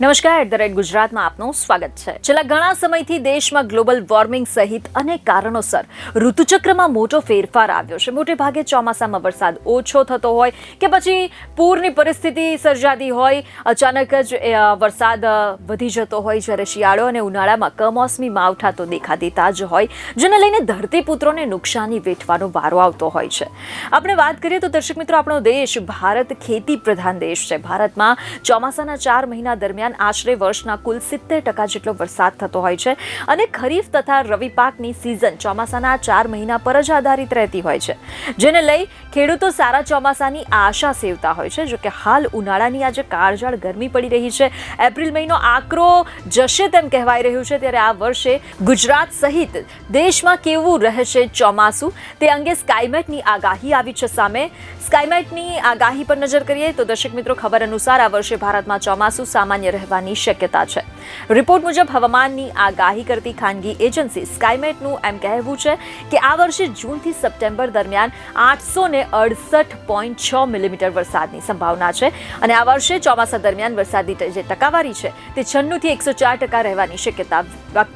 નમસ્કાર the rate ગુજરાતમાં આપનું સ્વાગત છે. છેલ્લા ઘણા સમયથી દેશમાં ગ્લોબલ વોર્મિંગ સહિત અનેક કારણોસર ઋતુચક્રમાં મોટો ફેરફાર આવ્યો છે. મોટે ભાગે ચોમાસામાં વરસાદ ઓછો થતો હોય કે પછી પૂરની પરિસ્થિતિ સર્જાતી હોય, અચાનક જ વરસાદ વધી જતો હોય જ્યારે શિયાળો અને ઉનાળામાં કમોસમી માવઠા તો દેખા દેતા જ હોય, જેને લઈને ધરતીપુત્રોને નુકસાની વેઠવાનો વારો આવતો હોય છે. આપણે વાત કરીએ તો દર્શક મિત્રો, આપણો દેશ ભારત ખેતી પ્રધાન દેશ છે. ભારતમાં ચોમાસાના ચાર મહિના દરમિયાન આશરે વર્ષના કુલ સિત્તેર ટકા જેટલો વરસાદ થતો હોય છે અને ખરીફ તથા રવિ પાકની સિઝન ચોમાસાના ચાર મહિના પર જ આધારિત રહેતી હોય છે. જેને લઈ ખેડૂતો સારા ચોમાસાની આશા સેવતા હોય છે. જોકે હાલ ઉનાળાની આજે કાળઝાળ ગરમી પડી રહી છે. એપ્રિલ મહિનો આકરો જશે તેમ કહેવાય રહ્યું છે. ત્યારે આ વર્ષે ગુજરાત સહિત દેશમાં કેવું રહેશે ચોમાસું? તે અંગે સ્કાયમેટની આગાહી આવી છે સામે. સ્કાયમેટની આગાહી પર નજર કરીએ તો દર્શક મિત્રો, ખબર અનુસાર આ વર્ષે ભારતમાં ચોમાસું સામાન્ય રહેવાની શક્યતા છે. રિપોર્ટ મુજબ હવામાનની આગાહી કરતી ખાનગી એજન્સી સ્કાયમેટનું એમ કહેવું છે કે આ વર્ષે જૂનથી સપ્ટેમ્બર દરમિયાન આઠસો ને અડસઠ પોઈન્ટ છ મિલીમીટર વરસાદની સંભાવના છે અને આ વર્ષે ચોમાસા દરમિયાન વરસાદની જે ટકાવારી છે તે છન્નુંથી એકસો ચાર ટકા રહેવાની શક્યતા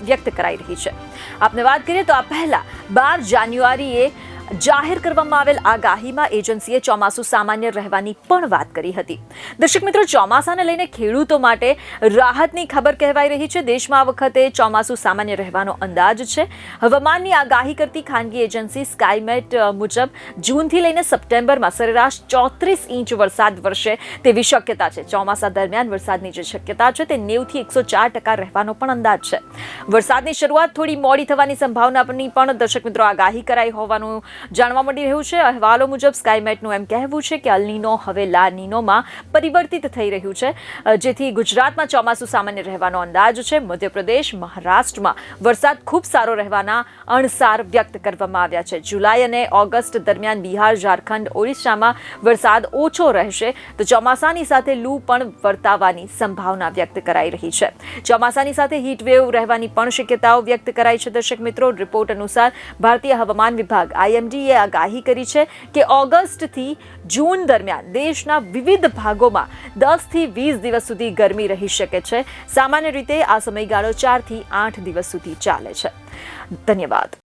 વ્યક્ત- કરાઈ રહી છે. આપને વાત કરીએ તો આ પહેલા બાર જાન્યુઆરીએ જાહેર કરવામાં આવેલ આગાહીમાં એજન્સીએ ચોમાસું સામાન્ય રહેવાની પણ વાત કરી હતી. દર્શક મિત્રો, ચોમાસાને લઈને ખેડૂતો માટે રાહતની ખબર કહેવાઈ રહી છે. દેશમાં આ વખતે ચોમાસું સામાન્ય રહેવાનો અંદાજ છે. હવામાનની આગાહી કરતી ખાનગી એજન્સી સ્કાયમેટ મુજબ જૂનથી લઈને સપ્ટેમ્બરમાં સરેરાશ ચોત્રીસ ઇંચ વરસાદ વરસે તેવી શક્યતા છે. ચોમાસા દરમિયાન વરસાદની જે શક્યતા છે તે નેવથી એકસો ચાર ટકા રહેવાનો પણ અંદાજ છે. વરસાદની શરૂઆત થોડી મોડી થવાની સંભાવનાની પણ દર્શક મિત્રો આગાહી કરાઈ હોવાનું જાણવા મળી રહ્યું છે. અહેવાલો મુજબ સ્કાયમેટનું એમ કહેવું છે કે અલનીનો હવે લા નીનોમાં પરિવર્તિત થઈ રહ્યું છે. જેથી ગુજરાતમાં ચોમાસું સામાન્ય રહેવાનો અંદાજ છે. મધ્યપ્રદેશ, મહારાષ્ટ્રમાં વરસાદ ખૂબ સારો રહેવાના અણસાર વ્યક્ત કરવામાં આવ્યા છે. જુલાઈ અને ઓગસ્ટ દરમિયાન બિહાર, ઝારખંડ, ઓડિશામાં વરસાદ ઓછો રહેશે તો ચોમાસાની સાથે લૂ પણ વર્તાવાની સંભાવના વ્યક્ત કરાઈ રહી છે. ચોમાસાની સાથે હીટવેવ રહેવાની પણ શક્યતાઓ વ્યક્ત કરાઈ છે દર્શક મિત્રો. રિપોર્ટ અનુસાર ભારતીય હવામાન વિભાગ આઈએમડીએ આગાહી કરી છે કે ઓગસ્ટથી જૂન દરમિયાન દેશના વિવિધ ભાગોમાં દસથી વીસ દિવસ સુધી ગરમી રહી શકે છે. સામાન્ય રીતે આ સમયગાળો ચારથી આઠ દિવસ સુધી ચાલે છે. ધન્યવાદ.